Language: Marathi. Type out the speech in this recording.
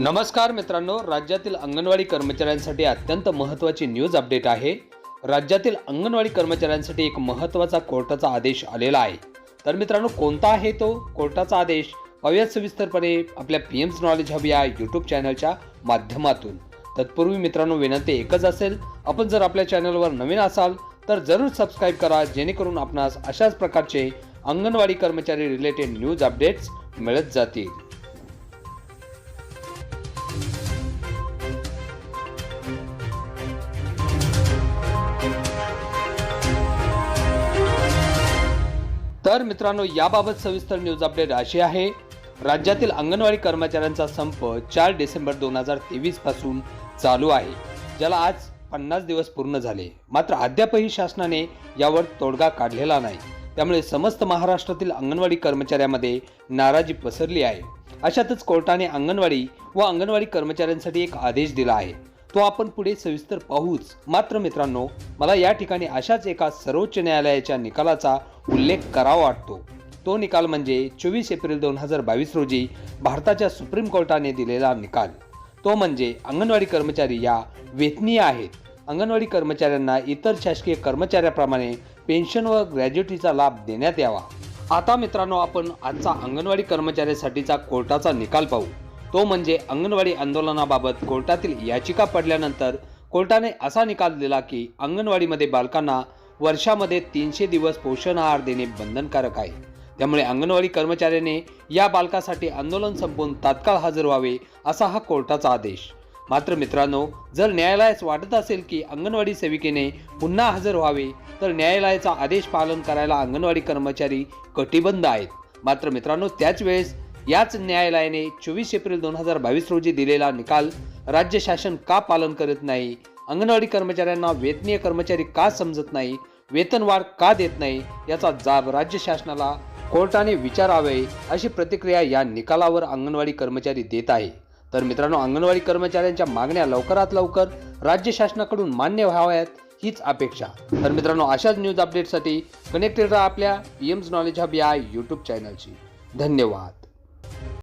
नमस्कार मित्रांनो राज्यातील अंगणवाडी कर्मचाऱ्यांसाठी अत्यंत महत्त्वाची न्यूज अपडेट आहे. राज्यातील अंगणवाडी कर्मचाऱ्यांसाठी एक महत्त्वाचा कोर्टाचा आदेश आलेला आहे. तर मित्रांनो कोणता आहे तो? कोर्टाचा आदेश पाहूयात सविस्तरपणे आपल्या पी एम्स नॉलेज हब या यूट्यूब चॅनलच्या माध्यमातून. तत्पूर्वी मित्रांनो विनंती एकच असेल आपण जर आपल्या चॅनलवर नवीन असाल तर जरूर सबस्क्राईब करा जेणेकरून आपणास अशाच प्रकारचे अंगणवाडी कर्मचारी रिलेटेड न्यूज अपडेट्स मिळत जातील. तर मित्रांनो याबाबत सविस्तर न्यूज अपडेट अशी आहे. राज्यातील अंगणवाडी कर्मचाऱ्यांचा संप चार डिसेंबर दोन हजार तेवीसपासून चालू आहे. ज्याला आज पन्नास दिवस पूर्ण झाले. मात्र अद्यापही शासनाने यावर तोडगा काढलेला नाही. त्यामुळे समस्त महाराष्ट्रातील अंगणवाडी कर्मचाऱ्यामध्ये नाराजी पसरली आहे. अशातच कोर्टाने अंगणवाडी व अंगणवाडी कर्मचाऱ्यांसाठी एक आदेश दिला आहे. तो आपण पुढे सविस्तर पाहूच. मात्र मित्रांनो मला या ठिकाणी अशाच एका सर्वोच्च न्यायालयाच्या निकालाचा उल्लेख करावा वाटतो. तो निकाल म्हणजे चोवीस एप्रिल दोन हजार बावीस रोजी भारताच्या सुप्रीम कोर्टाने दिलेला निकाल. तो म्हणजे अंगणवाडी कर्मचारी या वेतनीय आहेत. अंगणवाडी कर्मचाऱ्यांना इतर शासकीय कर्मचाऱ्याप्रमाणे पेन्शन व ग्रॅज्युएटीचा लाभ देण्यात यावा. आता मित्रांनो आपण आजचा अंगणवाडी कर्मचाऱ्यासाठीचा कोर्टाचा निकाल पाहू. तो म्हणजे अंगणवाडी आंदोलनाबाबत कोर्टातील याचिका पडल्यानंतर कोर्टाने असा निकाल दिला की अंगणवाडीमध्ये बालकांना वर्षामध्ये तीनशे दिवस पोषण आहार देणे बंधनकारक आहे. त्यामुळे अंगणवाडी कर्मचाऱ्याने या बालकासाठी आंदोलन संपवून तात्काळ हजर व्हावे असा हा कोर्टाचा आदेश. मात्र मित्रांनो जर न्यायालयास वाटत असेल की अंगणवाडी सेविकेने पुन्हा हजर व्हावे तर न्यायालयाचा आदेश पालन करायला अंगणवाडी कर्मचारी कटिबंध आहेत. मात्र मित्रांनो त्याच वेळेस याच न्यायालयाने चोवीस एप्रिल दोन हजार बावीस रोजी दिलेला निकाल राज्य शासन का पालन करत नाही अंगणवाडी कर्मचाऱ्यांना वेतनीय कर्मचारी का समजत नाही वेतनवाढ का देत नाही याचा जाब राज्य शासनाला कोर्टाने विचारावे अशी प्रतिक्रिया या निकालावर अंगणवाडी कर्मचारी देत आहे. तर मित्रांनो अंगणवाडी कर्मचाऱ्यांच्या मागण्या लवकरात लवकर राज्य शासनाकडून मान्य व्हाव्यात हीच अपेक्षा. तर मित्रांनो अशाच न्यूज अपडेटसाठी कनेक्टेड राहा आपल्या पी एम्स नॉलेज हब या यूट्यूब चॅनलशी धन्यवाद.